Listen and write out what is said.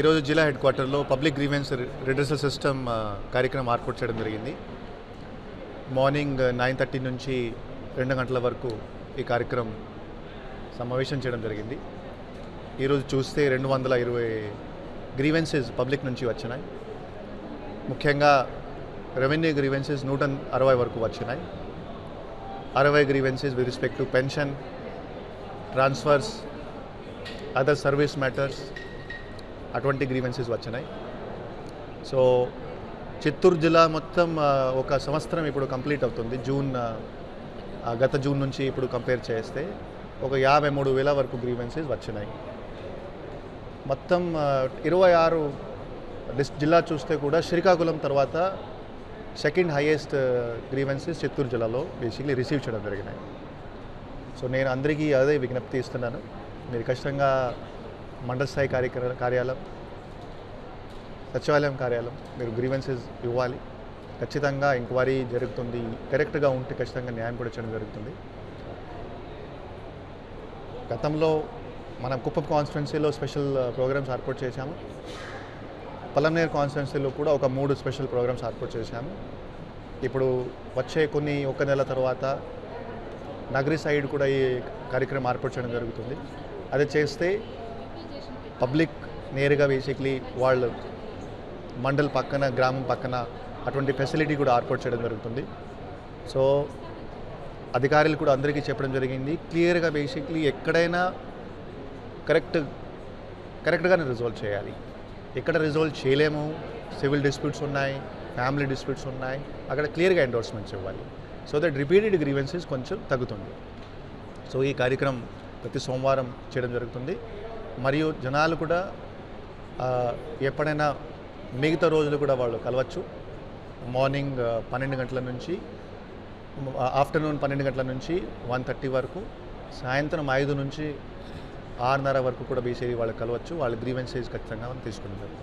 ఈరోజు జిల్లా హెడ్ క్వార్టర్లో పబ్లిక్ గ్రీవెన్స్ రిడ్రెసల్ సిస్టమ్ కార్యక్రమం ఏర్పాటు చేయడం జరిగింది. మార్నింగ్ నైన్ థర్టీ నుంచి రెండు గంటల వరకు ఈ కార్యక్రమం సమావేశం చేయడం జరిగింది. ఈరోజు చూస్తే రెండు వందల ఇరవై గ్రీవెన్సెస్ పబ్లిక్ నుంచి వచ్చినాయి. ముఖ్యంగా రెవెన్యూ గ్రీవెన్సెస్ నూట అరవై వరకు వచ్చినాయి. అరవై grievances with respect to pension transfers other service matters అటువంటి గ్రీవెన్సెస్ వచ్చినాయి. సో చిత్తూరు జిల్లా మొత్తం ఒక సంవత్సరం ఇప్పుడు కంప్లీట్ అవుతుంది. జూన్ ఆ, గత జూన్ నుంచి ఇప్పుడు కంపేర్ చేస్తే ఒక యాభై మూడు వేల వరకు గ్రీవెన్సెస్ వచ్చినాయి. మొత్తం ఇరవై ఆరు జిల్లా చూస్తే కూడా శ్రీకాకుళం తర్వాత సెకండ్ హైయెస్ట్ గ్రీవెన్సెస్ చిత్తూరు జిల్లాలో బేసిక్లీ రిసీవ్ చేయడం జరిగినాయి. సో నేను అందరికీ అదే విజ్ఞప్తి ఇస్తున్నాను. మీరు ఖచ్చితంగా మండల స్థాయి కార్యక్ర కార్యాలయం సచివాలయం కార్యాలయం మీరు గ్రీవెన్సెస్ ఇవ్వాలి. ఖచ్చితంగా ఎంక్వైరీ జరుగుతుంది. కరెక్ట్గా ఉంటే ఖచ్చితంగా న్యాయం కూడా చేయడం జరుగుతుంది. గతంలో మనం కుప్పం కాన్స్టిట్యున్సీలో స్పెషల్ ప్రోగ్రామ్స్ ఏర్పాటు చేశాము. పలమనేర్ కాన్స్టిట్యున్సీలో కూడా ఒక మూడు స్పెషల్ ప్రోగ్రామ్స్ ఏర్పాటు చేశాము. ఇప్పుడు వచ్చే కొన్ని ఒక నెల తర్వాత నగరి సైడ్ కూడా ఈ కార్యక్రమం ఏర్పాటు చేయడం జరుగుతుంది. అది చేస్తే పబ్లిక్ నేరుగా బేసిక్లీ వాళ్ళు మండల్ పక్కన గ్రామం పక్కన అటువంటి ఫెసిలిటీ కూడా ఏర్పాటు చేయడం జరుగుతుంది. సో అధికారులు కూడా అందరికీ చెప్పడం జరిగింది. క్లియర్గా బేసిక్లీ ఎక్కడైనా కరెక్ట్ కరెక్ట్గానే రిజాల్వ్ చేయాలి. ఎక్కడ రిజాల్వ్ చేయలేము. సివిల్ డిస్ప్యూట్స్ ఉన్నాయి ఫ్యామిలీ డిస్ప్యూట్స్ ఉన్నాయి. అక్కడ క్లియర్గా ఎండోర్స్మెంట్స్ ఇవ్వాలి. సో దట్ రిపీటెడ్ గ్రీవెన్సెస్ కొంచెం తగ్గుతుంది. సో ఈ కార్యక్రమం ప్రతి సోమవారం చేయడం జరుగుతుంది. మరియు జనాలు కూడా ఎప్పుడైనా మిగతా రోజులు కూడా వాళ్ళు కలవచ్చు. మార్నింగ్ పన్నెండు గంటల నుంచి ఆఫ్టర్నూన్ పన్నెండు గంటల నుంచి వన్ థర్టీ వరకు సాయంత్రం ఐదు నుంచి ఆరున్నర వరకు కూడా బీసీ వాళ్ళు కలవచ్చు. వాళ్ళ గ్రీవెన్సీస్ ఖచ్చితంగా తీసుకుంటారు.